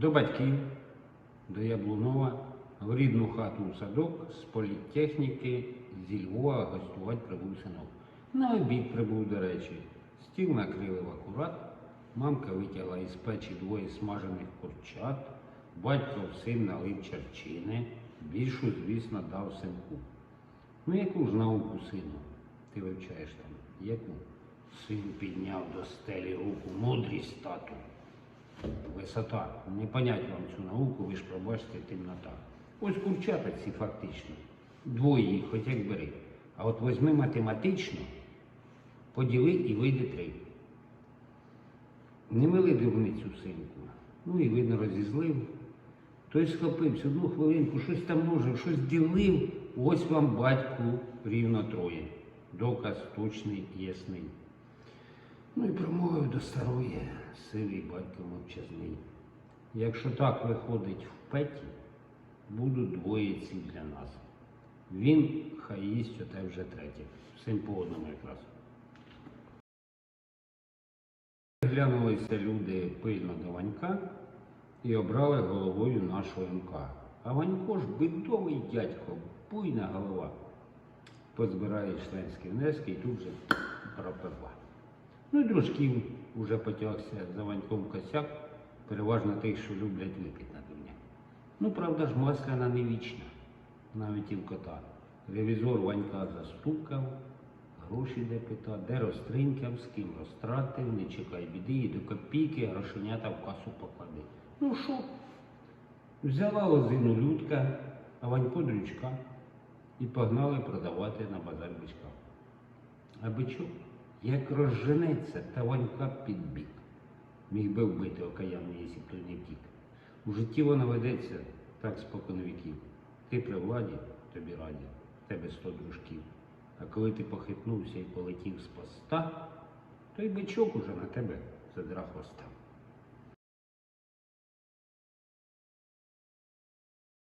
до батьків, до Яблунова, в рідну хату у садок з політтехніки зі Львова гостювати прибув синок. На обід прибув, до речі. Стіл накрили в акурат, мамка витягла із печі двоє смажених курчат, батько в син налив черчини, більшу, звісно, дав синку. Ну, яку ж науку сину? Ти вивчаєш там? Яку? Син підняв до стелі руку, мудрість тату. Висота. Не понять вам цю науку, ви ж пробачте темнота. Ось курчата ці фактично. Двоє їх, хоч як бери. А от возьми математично, поділи і вийде три. Не мили дурницю синку. Ну і видно розізлив. Той схопився одну хвилинку, щось там множив, щось ділив. Ось вам батьку рівно троє. Доказ точний ясний. Ну і промовив до старої, сивий батько мовчазний. Якщо так виходить в петі, будуть двоє ці для нас. Він хай їсть оте вже третє. Всім по одному якраз. Глянулися люди пильно до Ванька і обрали головою нашого МК. А Ванько ж бідовий дядько, буйна голова. Позбирає членські внески і тут же проперла. Ну і дружків уже потягся за Ваньком косяк, переважно тих, що люблять випити на дурня. Ну, правда ж, масляна не вічна, навіть і в кота. Ревізор Ванька застукав, гроші де пита, де розтринькав, з ким розтратив, не чекай біди, і до копійки грошенята в касу поклади. Ну що? Взяла лозину людка, а Ванько дрючка і погнали продавати на базар бичка. А бичок, як розженеться, та Ванька під бік. Міг би вбити окаянний, якщо б не втік. У житті воно ведеться так спокон віків. Ти при владі, тобі раді, тебе сто дружків. А коли ти похитнувся і полетів з поста, то й бичок уже на тебе задра хвоста.